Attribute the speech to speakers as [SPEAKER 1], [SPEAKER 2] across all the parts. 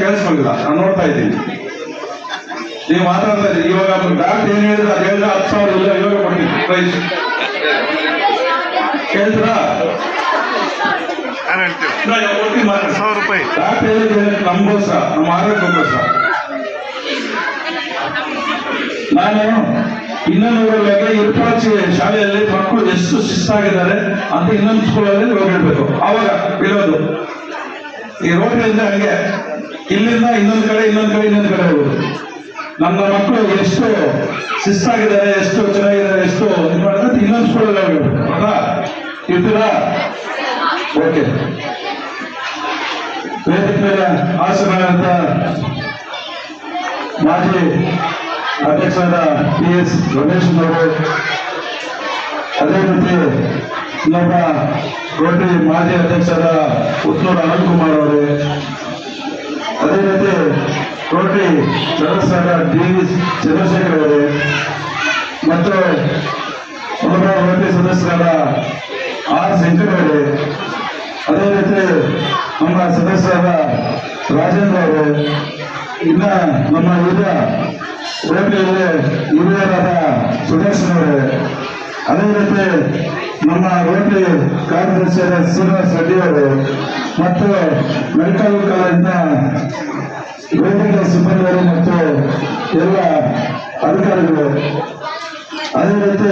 [SPEAKER 1] ಕೇಳಿಸ್ಕೊಂಡಿಲ್ಲ. ನಾನು ನೋಡ್ತಾ ಇದ್ದೀನಿ. ನೀವು ಮಾತಾಡ್ತಾ ಇದ್ದೀರಿ. ಇವಾಗ ಡಾಕ್ಟರ್ ಏನ್ ಹೇಳಿದ್ರೆ ಅದು ಹೇಳಿದ್ರೆ ಹತ್ತು ಸಾವಿರ ಇಲ್ಲ ಇವಾಗ ಕೊಡ್ತೀನಿ. ಪ್ರೈಸ್. ಕೇಳ್ತೀರಾ
[SPEAKER 2] ಸಾವಿರ ರೂಪಾಯಿ.
[SPEAKER 1] ಡಾಕ್ಟರ್ ಹೇಳಿದ್ರೆ ನಮಗೋಸ್ಕರ ನಮ್ಮ ಆರೋಗ್ಯಕ್ಕೋಸ್ಕರ ನಾನು ಇನ್ನೊಂದು ಇರ್ಪಾಚಿ ಇರುಪಾಚಿ ಶಾಲೆಯಲ್ಲಿ ಮಕ್ಕಳು ಎಷ್ಟು ಶಿಸ್ತಾಗಿದ್ದಾರೆ ಅಂತ ಇನ್ನೊಂದು ಸ್ಕೂಲಲ್ಲಿ ಹೋಗಿರ್ಬೇಕು. ಅವಾಗ ಬೀಳೋದು ಈ ರೋಡ್ಗಳಿಂದ ಹಾಗೆ, ಇಲ್ಲಿಂದ ಇನ್ನೊಂದು ಕಡೆ ಇನ್ನೊಂದು ಕಡೆ ಇನ್ನೊಂದು ಕಡೆ ಹೋಗೋದು ನಮ್ಮ ಮಕ್ಕಳು ಎಷ್ಟು ಶಿಸ್ತಾಗಿದ್ದಾರೆ, ಎಷ್ಟು ಚೆನ್ನಾಗಿದ್ದಾರೆ, ಎಷ್ಟು ಇದು ಮಾಡಿದ್ರೆ ಇನ್ನೊಂದು ಸ್ಕೂಲಲ್ಲಿ ಹೋಗ್ಬೇಕು ಹೌದಾ ಇರ್ತೀರಾ ಓಕೆ ವೇದಿಕೆ ಮೇಲೆ ಆಸನಾದಂತ ಮಾಜಿ ಅಧ್ಯಕ್ಷರಾದ ಪಿ ಎಸ್ ರಮೇಶ್ ಅವರು. ಅದೇ ರೀತಿ ಇನ್ನೊಬ್ಬ ರೋಟರಿ ಮಾಜಿ ಅಧ್ಯಕ್ಷರ ಪುತ್ತೂರು ಅನಂತ್ ಅವರು. ಅದೇ ರೀತಿ ರೋಟರಿ ಸದಸ್ಯರ ಡಿ ವಿ ಚಂದ್ರಶೇಖರ್ ಅವರೇ. ಮತ್ತು ನಮ್ಮ ರೋಟರಿ ಸದಸ್ಯರಾದ ಆರ್ ಶಂಕರ್ ಅವರೇ. ಅದೇ ರೀತಿ ನಮ್ಮ ಸದಸ್ಯರಾದ ರಾಜೇಂದ್ರ ಅವರು. ಇನ್ನ ನಮ್ಮ ವಿವಿಧ ರೋಟರಿಯಲ್ಲಿ ಹಿರಿಯರಾದ ಸುದರ್ಶನ್ ಅವರೇ. ಅದೇ ರೀತಿ ನಮ್ಮ ರೋಟರಿ ಕಾರ್ಯದರ್ಶಿಯಾದ ಶ್ರೀನಿವಾಸ್ ರೆಡ್ಡಿ ಅವರು ಮತ್ತು ಮೆಡಿಕಲ್ ಕಾಲೇಜಿನ ವೈದ್ಯಕೀಯ ಸಿಬ್ಬಂದಿಗಳು ಮತ್ತು ಎಲ್ಲ ಅಧಿಕಾರಿಗಳು. ಅದೇ ರೀತಿ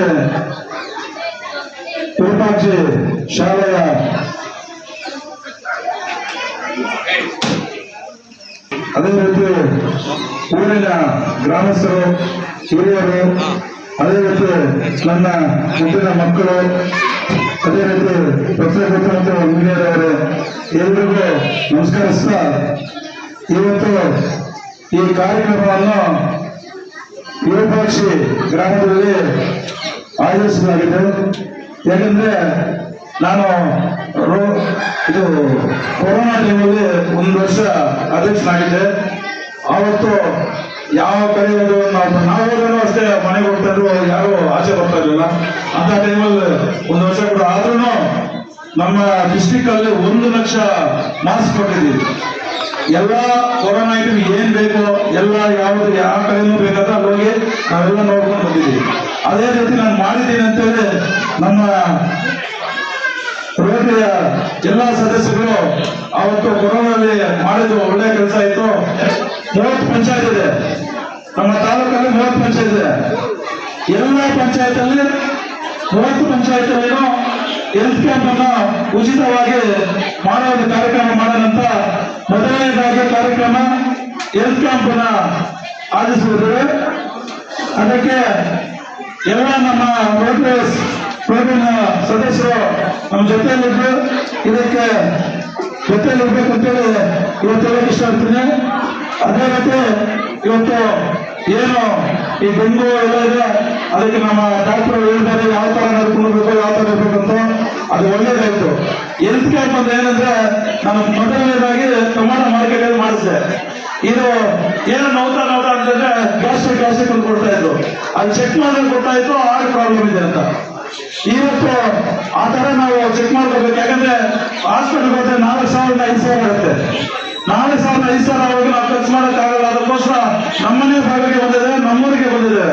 [SPEAKER 1] ವಿರೂಪಾಕ್ಷಿ ಶಾಲೆಯ ಅದೇ ರೀತಿ ಊರಿನ ಗ್ರಾಮಸ್ಥರು, ಹಿರಿಯರು ಅದೇ ರೀತಿ ನನ್ನ ಹುಟ್ಟಿನ ಮಕ್ಕಳು, ಅದೇ ರೀತಿ ಪತ್ರಕರ್ತ ಮುಖ್ಯಮಂತ್ರಿ ಇಂಜಿನಿಯರ್ ಅವರು ಎಲ್ರಿಗೂ ನಮಸ್ಕರಿಸ್ತಾ ಇವತ್ತು ಈ ಕಾರ್ಯಕ್ರಮವನ್ನು ವಿರೂಪಾಕ್ಷಿ ಗ್ರಾಮದಲ್ಲಿ ಆಯೋಜಿಸಲಾಗಿದೆ. ಯಾಕಂದ್ರೆ ನಾನು ಇದು ಕೊರೋನಾ ಟೈಮಲ್ಲಿ ಒಂದು ವರ್ಷ ಅಧ್ಯಕ್ಷನಾಗಿದ್ದೆ. ಆವತ್ತು ಯಾವ ಕಡೆ ನಾವು ನಾವು ಅಷ್ಟೇ ಮನೆಗೆ ಹೋಗ್ತಾ ಇದ್ರು ಯಾರು ಆಚೆ ಬರ್ತಾ ಇರಲಿಲ್ಲ. ಅಂತ ಟೈಮಲ್ಲಿ ಒಂದು ವರ್ಷ ಕೂಡ ಆದ್ರೂ ನಮ್ಮ ಡಿಸ್ಟಿಕ್ ಅಲ್ಲಿ ಒಂದು ಲಕ್ಷ ಮಾಸ್ಕ್ ಕೊಟ್ಟಿದ್ದೀವಿ. ಎಲ್ಲ ಕೊರೋನಾ ಐಟಮ್ ಏನ್ ಬೇಕೋ, ಎಲ್ಲ ಯಾವ್ದು, ಯಾವ ಕಡೆನೂ ಬೇಕಾದ್ರೆ ಅಲ್ಲಿ ಹೋಗಿ ನಾವೆಲ್ಲ ನೋಡ್ಕೊಂಡು ಬಂದಿದ್ದೀವಿ. ಅದೇ ರೀತಿ ನಾನು ಮಾಡಿದ್ದೀನಿ ಅಂತೇಳಿ ನಮ್ಮ ರೋಟರಿಯ ಎಲ್ಲಾ ಸದಸ್ಯರು, ಅವತ್ತು ಕೊರೋನಾದಲ್ಲಿ ಮಾಡಿದ್ದು ಒಳ್ಳೆ ಕೆಲಸ ಆಯ್ತು ಮೂವತ್ತು ಪಂಚಾಯತ್ ಇದೆ. ನಮ್ಮ ತಾಲೂಕಲ್ಲಿ ಮೂವತ್ತು ಪಂಚಾಯತ್ ಇದೆ. ಎಲ್ಲ ಪಂಚಾಯತ್ ಅಲ್ಲಿ ಮೂವತ್ತು ಪಂಚಾಯತ್ ಹೆಲ್ತ್ ಕ್ಯಾಂಪ್ ಅನ್ನು ಉಚಿತವಾಗಿ ಮಾಡೋ ಕಾರ್ಯಕ್ರಮ ಮಾಡೋದಂತ ಮೊದಲನೇದಾಗಿ ಕಾರ್ಯಕ್ರಮ ಹೆಲ್ತ್ ಕ್ಯಾಂಪ್ ಅನ್ನ ಆಯೋಜಿಸಿದ್ದೇವೆ ಅದಕ್ಕೆ ಎಲ್ಲ ನಮ್ಮ ರೋಟ್ರೇಸ್ ಪ್ರೋಗ್ರಾಮ್ ಸದಸ್ಯರು ನಮ್ಮ ಜೊತೆಯಲ್ಲಿದ್ದು. ಇದಕ್ಕೆ ಜೊತೆಯಲ್ಲಿ ಇರ್ಬೇಕು ಅಂತೇಳಿ ಇವತ್ತು ಹೇಳಕ್ ಇಷ್ಟಪಡ್ತೀನಿ. ಅದೇ ರೀತಿ ಇವತ್ತು ಏನು ಈ ಬೆಂಗು ಎಲ್ಲ ಇದೆ, ಅದಕ್ಕೆ ನಮ್ಮ ಡಾಕ್ಟರ್ ಹೇಳ್ತಾರೆ ಯಾವ ತರ ನಡ್ಕೊಂಡ್ಬೇಕು ಯಾವ ತರ ಇರ್ಬೇಕು ಅಂತ. ಅದು ಒಳ್ಳೇದಾಯ್ತು. ಹೆಲ್ತ್ ಕ್ಯಾಂಪ್ ಅಂತ ಏನಂದ್ರೆ, ನಾನು ಮೊದಲನೇದಾಗಿ ಟೊಮಾಟೊ ಮಾರ್ಕೆಟ್ ಅಲ್ಲಿ ಮಾಡಿಸಿದೆ ಇದು ಏನು ನೋತ ನೋತ ಅಂತಂದ್ರೆ ಗ್ಯಾಸ್ಟ್ರಿಕ್ ಗ್ಯಾಸ್ಟ್ರಿಕ್ ಅಂತ ಕೊಡ್ತಾ ಇದ್ರು. ಅಲ್ಲಿ ಚೆಕ್ ಮಾಡಿದ್ರೆ ಗೊತ್ತಾಯ್ತು ಆರು ಪ್ರಾಬ್ಲಮ್ ಇದೆ ಅಂತ. ಇವತ್ತು ಆ ತರ ನಾವು ಚೆಕ್ ಮಾಡ್ಕೋಬೇಕು. ಯಾಕಂದ್ರೆ ಹಾಸ್ಪಿಟಲ್ ಹೋದ್ರೆ ನಾಲ್ಕು ಸಾವಿರದ ಐದು ಸಾವಿರ ಆಗುತ್ತೆ ನಾಲ್ಕು ಸಾವಿರ ಐದು ಸಾವಿರ ಹೋಗಿ ನಾವು ಖರ್ಚು ಮಾಡೋಕ್ಕಾಗಲ್ಲ ಅದಕ್ಕೋಸ್ಕರ ನಮ್ಮನೆ ಭಾಗಕ್ಕೆ ಬಂದಿದೆ, ನಮ್ಮೂರಿಗೆ ಬಂದಿದೆ.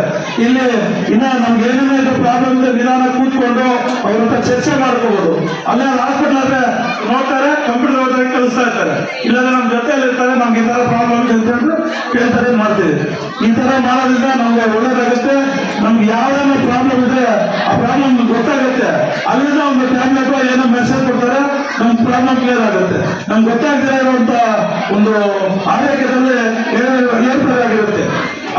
[SPEAKER 1] ಇಲ್ಲಿ ಇನ್ನ ನಮ್ಗೆ ಏನೇನೋ ಪ್ರಾಬ್ಲಮ್ ಇದೆ ನಿಧಾನ ಕೂತ್ಕೊಂಡು ಅವ್ರ ಹತ್ರ ಚರ್ಚೆ ಮಾಡ್ಕೋಬಹುದು ಅಲ್ಲೇ ಹಾಸ್ಪಿಟಲ್ ಆದ್ರೆ ನೋಡ್ತಾರೆ ಕಂಪ್ಯೂಟರ್ ಹೋದ್ರೆ ಕಲಿಸ್ತಾ ಇರ್ತಾರೆ. ಇಲ್ಲಾಂದ್ರೆ ನಮ್ಮ ಜೊತೆಯಲ್ಲಿ ಇರ್ತಾರೆ, ನಮ್ಗೆ ಈ ತರ ಪ್ರಾಬ್ಲಮ್ ಇದೆ ಕೇಳ್ತಾರೆ ಮಾಡ್ತೀವಿ ಈ ತರ ಮಾಡೋದ್ರಿಂದ ನಮ್ಗೆ ಒಳ್ಳೇದಾಗುತ್ತೆ. ನಮ್ಗೆ ಯಾವ್ದಾನ ಪ್ರಾಬ್ಲಮ್ ಇದೆ ಆ ಪ್ರಾಬ್ಲಮ್ ಗೊತ್ತಾಗುತ್ತೆ. ಪ್ರಾಬ್ಲಮ್ ಕ್ಲಿಯರ್ ಆಗುತ್ತೆ ನಮ್ಗೆ ಗೊತ್ತಾಗ್ತಾ ಇರುವಂತ ಒಂದು ಆರೋಗ್ಯದಲ್ಲಿ ಏರ್ಪಡೆ ಆಗಿರುತ್ತೆ.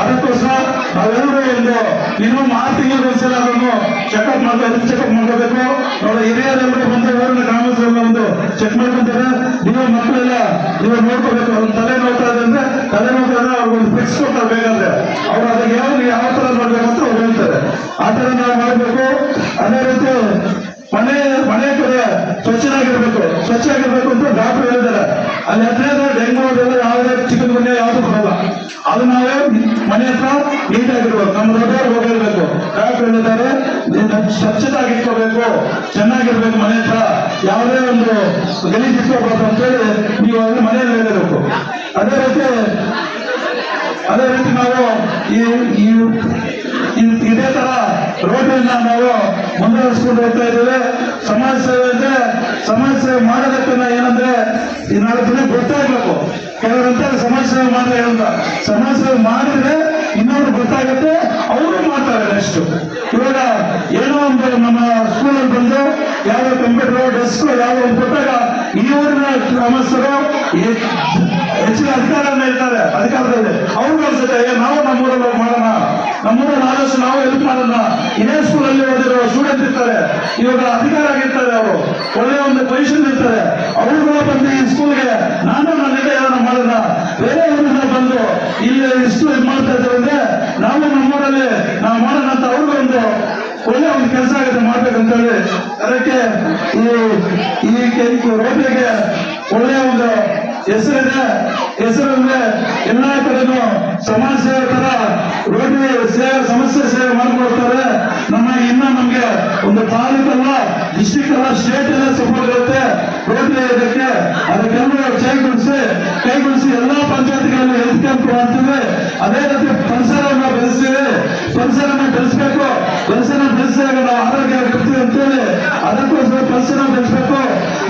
[SPEAKER 1] ಅದಕ್ಕೋಸ್ಕರ ನಾವೆಲ್ಲರೂ ಒಂದು ಮಿನಿಮಮ್ ಆರು ತಿಂಗಳು ಒಂದ್ಸಲ ಅದನ್ನು ಚೆಕಪ್ ಮಾಡ್ಬೇಕು ಚೆಕಪ್ ಮಾಡ್ಕೋಬೇಕು? ನಾವು ಹಿರಿಯರೆಲ್ಲರೂ ಬಂದು ಊರಿನ ಗ್ರಾಮಸ್ಥರೆಲ್ಲ ಒಂದು ಚೆಕ್ ಮಾಡ್ಕೊಂತಾರೆ. ನೀವು ಮಕ್ಕಳೆಲ್ಲ ನೀವು ನೋಡ್ಕೋಬೇಕು. ಅವ್ರ ತಲೆ ನೋಡ್ತಾ ಇದೆ ಅಂದ್ರೆ ತಲೆ ನೋಡ್ತಾ ಇದ್ರೆ ಅವ್ರಿಗೆ ಒಂದು ಫಿಕ್ಸ್ ಕೊಡ್ತಾರೆ ಬೇಕಾದ್ರೆ. ಅವ್ರು ಅದಕ್ಕೆ ಯಾವ ಯಾವ ತರ ಮಾಡ್ಬೇಕು ಅಂತ ಅವ್ರು ಹೇಳ್ತಾರೆ. ಆ ತರ ನಾವು ಮಾಡಬೇಕು. ಅದೇ ರೀತಿ ಮನೆ ಅಂದ್ರೆ ಸ್ವಚ್ಛನಾಗಿರ್ಬೇಕು ಸ್ವಚ್ಛ ಆಗಿರ್ಬೇಕು ಅಂತ ಡಾಕ್ಟರ್ ಹೇಳಿದ್ದಾರೆ. ಅಲ್ಲಿ ಹತ್ರ ಡೆಂಗು ಅದೆಲ್ಲ ಯಾವ್ದೇ ಚಿಕನ್ ಮನೆ ಯಾವ್ದು ಬರಲ್ಲ. ಅದು ನಾವೇ ಮನೆ ಹತ್ರ ನೀಟಾಗಿರ್ಬೇಕು ನಮ್ಮ ದೊಡ್ಡವರು ಹೋಗಿರ್ಬೇಕು. ಡಾಕ್ಟರ್ ಹೇಳಿದ್ದಾರೆ ಸ್ವಚ್ಛತಾಗಿ ಇಟ್ಕೋಬೇಕು ಚೆನ್ನಾಗಿರ್ಬೇಕು ಮನೆ ಹತ್ರ. ಯಾವುದೇ ಒಂದು ಗಲೀಜ್ ಇಟ್ಕೋಬಾರ್ದು ಅಂತೇಳಿ ನೀವು ಅದನ್ನ ಮನೆಯಲ್ಲಿ ಹೇಳಿರ್ಬೇಕು ಅದೇ ರೀತಿ ಅದೇ ರೀತಿ ನಾವು ಈ, ಇದೇ ತರ ರೋಡ್ಗಳನ್ನ ನಾವು ಮುಂದುವರಿಸ್ಕೊಂಡು ಹೋಗ್ತಾ ಇದ್ದೇವೆ. ಸಮಾಜ ಸೇವೆ ಅಂದ್ರೆ, ಸಮಾಜ ಸೇವೆ ಮಾಡೋದಕ್ಕೆ ನಾವು ಏನಂದ್ರೆ, ಈ ನಾಲ್ಕು ದಿನ ಗೊತ್ತಾಗ್ಬೇಕು ಕೆಲವರಂತ ಸಮಾಜ ಸೇವೆ ಮಾಡಿದ್ರೆ ಅಂತ ಸಮಾಜ ಸೇವೆ ಮಾಡಿದ್ರೆ ಇನ್ನೊಂದು ಗೊತ್ತಾಗುತ್ತೆ, ಅವರು ಮಾಡ್ತಾರೆ ನೆಕ್ಸ್ಟ್ ಇವಾಗ ಏನೋ ಒಂದು ನಮ್ಮ ಸ್ಕೂಲಲ್ಲಿ ಬಂದು ಯಾವ ಕಂಪ್ಯೂಟರ್ ಡೆಸ್ಕ್ ಯಾವ ಒಂದು ಕೊಟ್ಟಾಗ ಈ ಊರಿನ ಗ್ರಾಮಸ್ಥರು ಹೆಚ್ಚಿನ ಅಧಿಕಾರನ ಇರ್ತಾರೆ. ಅಧಿಕಾರದಲ್ಲಿ. ಅವ್ರು ಅನ್ಸುತ್ತೆ ನಾವು ನಮ್ಮೂರಲ್ಲಿ ಮಾಡೋಣ. ನಮ್ಮೂರಲ್ಲಿ ಆದಷ್ಟು ನಾವು ಹೆಲ್ಪ್ ಮಾಡೋಣ. ಇದೇ ಸ್ಕೂಲಲ್ಲಿ ಓದಿರೋ ಸ್ಟೂಡೆಂಟ್ ಇರ್ತಾರೆ. ಇವಾಗ ಅಧಿಕಾರ ಆಗಿರ್ತಾರೆ ಅವರು. ಒಳ್ಳೆ ಒಂದು ಪೊಸಿಷನ್ ಇರ್ತಾರೆ. ಅವ್ರಿಗೂ ಬಂದು ಈ ಸ್ಕೂಲ್ಗೆ ನಾನು ನನ್ನ ನಿರ್ಣಯನ ಮಾಡೋಣ. ಬೇರೆ ಊರಿಂದ ಬಂದು ಇಲ್ಲಿ ಇಷ್ಟು ಇದು ಮಾಡ್ತಾ ಇದ್ದಾರೆ ಅಂದ್ರೆ, ನಾವು ನಮ್ಮೂರಲ್ಲಿ ನಾವು ಮಾಡೋಣ ಅಂತ ಅವ್ರಿಗೂ ಒಂದು ಒಳ್ಳೆ ಒಂದು ಕೆಲಸ ಆಗುತ್ತೆ ಮಾಡ್ಬೇಕಂತ ಹೇಳಿ ಅದಕ್ಕೆ ಈ ಈ ರೋಡ್ಗೆ ಒಳ್ಳೆ ಒಂದು ಹೆಸರಿದೆ. ಹೆಸರು ಅಂದ್ರೆ ಎಲ್ಲಾ ಕಡೆನೂ ಸಮಾಜ ಸೇವೆ ತರ ಸೇವಾ ಸೇವೆ ಸಮಸ್ಯೆ ಸೇವೆ ಮಾಡ್ಕೊಡ್ತಾರೆ ನಮ್ಮ ಇನ್ನ ನಮ್ಗೆ ಒಂದು ತಾಲೂಕಲ್ಲ ಡಿಸ್ಟಿಕ್ ಅಲ್ಲ ಸ್ಟೇಟ್ ಎಲ್ಲ ಸಪೋರ್ಟ್ ಇರುತ್ತೆ. ರೋಡ್ಗೆ ಇದಕ್ಕೆ ಅದಕ್ಕೆಲ್ಲ ಕೈಗೊಳಿಸಿ ಕೈಗೊಳಿಸಿ ಎಲ್ಲಾ ಪಂಚಾಯತ್ಗಳಲ್ಲಿ ಹೆಲ್ತ್ ಕ್ಯಾಂಪ್ ಮಾಡ್ತೀವಿ. ಅದೇ ರೀತಿ ಪರಿಸರವನ್ನ ಬೆಳೆಸ್ತೀವಿ. ಪರಿಸರನ ಬೆಳೆಸ್ಬೇಕು. ಪರಿಸರ ಬೆಳೆಸಿದಾಗ ನಾವು ಆರೋಗ್ಯ ಕೊಡ್ತೀವಿ ಅಂತೇಳಿ ಅದಕ್ಕೋಸ್ಕರ ಪರಿಸರ ಬೆಳೆಸ್ಬೇಕು.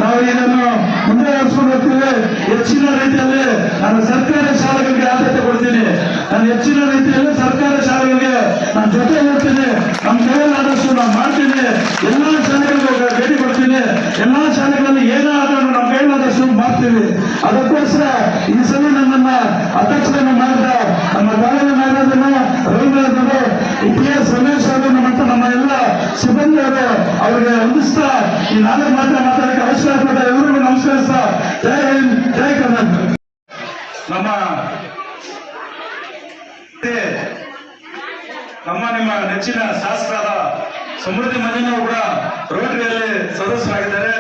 [SPEAKER 1] ನಾವು ಇದನ್ನು ಮುಂದೆ ನಡೆಸ್ಕೊಂಡು ಹೋಗ್ತೀವಿ. ಹೆಚ್ಚಿನ ರೀತಿಯಲ್ಲಿ ನಾನು ಸರ್ಕಾರಿ ಶಾಲೆಗಳಿಗೆ ಆದ್ಯತೆ ಕೊಡ್ತೀನಿ. ನಾನು ಹೆಚ್ಚಿನ ರೀತಿಯಲ್ಲಿ ಸರ್ಕಾರಿ ಶಾಲೆಗಳಿಗೆ ನಾನು ಜೊತೆ ನಾನು ಮಾಡ್ತೀನಿ ಎಲ್ಲ ಶಾಲೆಗಳಿಗೂ ಭೇಟಿ ಕೊಡ್ತೀನಿ. ಎಲ್ಲ ಶಾಲೆಗಳಲ್ಲಿ ಏನಾದ್ರೂ ನಮ್ಮ ಕೈಲಾದಷ್ಟು ಮಾಡ್ತೀವಿ. ಅದಕ್ಕೋಸ್ಕರ ಈ ಸಲ ನನ್ನ ಅಧ್ಯಕ್ಷರನ್ನು ಮಾಡಿದ ನಮ್ಮ ಕಾಲೇಜು ಮಾಡಿದ ರವೀಂದ್ರ ಇತಿಹಾಸ ರಮೇಶ್ ಅವರು ಮತ್ತು ನಮ್ಮ ಎಲ್ಲ ಸಿಬ್ಬಂದಿ ಅವರು ಅವರಿಗೆ ವಂದಿಸ್ತಾ ಈ ನಾಲ್ಕು ಮಾತ್ರ ಮಾತಾಡಕ್ಕೆ ಅವಶ್ಯ ಪಡ್ತಾ ಎಲ್ಲರಿಗೂ ನಮಸ್ಕರಿಸ್ತಾ ಜಯ ಹಿಂದ್ ಜಯ ಕರ್ನಾಟಕ. ನಮ್ಮ ನಮ್ಮ ನಿಮ್ಮ ನೆಚ್ಚಿನ ಶಾಸಕರಾದ ಸಮೃದ್ಧಿ ಮಂಜನ ಕೂಡ ರೋಟರಿಯಲ್ಲಿ ಸದಸ್ಯರಾಗಿದ್ದಾರೆ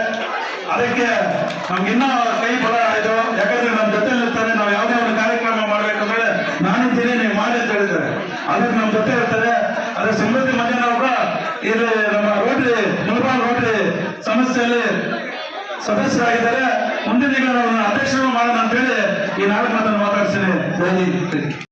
[SPEAKER 1] ಅದಕ್ಕೆ ನಮ್ಗಿನ್ನ ಕೈ ಬಲ ಇದು. ಯಾಕಂದ್ರೆ ನಮ್ಮ ಜೊತೆ ಇರ್ತಾರೆ, ನಾವು ಯಾವುದೇ ಒಂದು ಕಾರ್ಯಕ್ರಮ ಮಾಡ್ಬೇಕಂದ್ರೆ ನಾನಿದ್ದೀನಿ ನೀವು ಮಾಡಿ ಅಂತ ಹೇಳಿದ್ದಾರೆ. ಅದಕ್ಕೆ ನಮ್ಮ ಜೊತೆ ಇರ್ತಾರೆ. ಅದೇ ಸಮೃದ್ಧಿ ಮಂಜನ ಕೂಡ ಇಲ್ಲಿ ನಮ್ಮ ರೋಟರಿ ನೂರಾರು ರೋಟರಿ ಸಮಸ್ಯೆಯಲ್ಲಿ ಸದಸ್ಯರಾಗಿದ್ದಾರೆ ಮುಂದಿನ ಅಧ್ಯಕ್ಷರು ಮಾಡೋಣ ಅಂತೇಳಿ ಈ ನಾಲ್ಕು ಮಾತನ್ನು ಮಾತಾಡ್ತೀನಿ.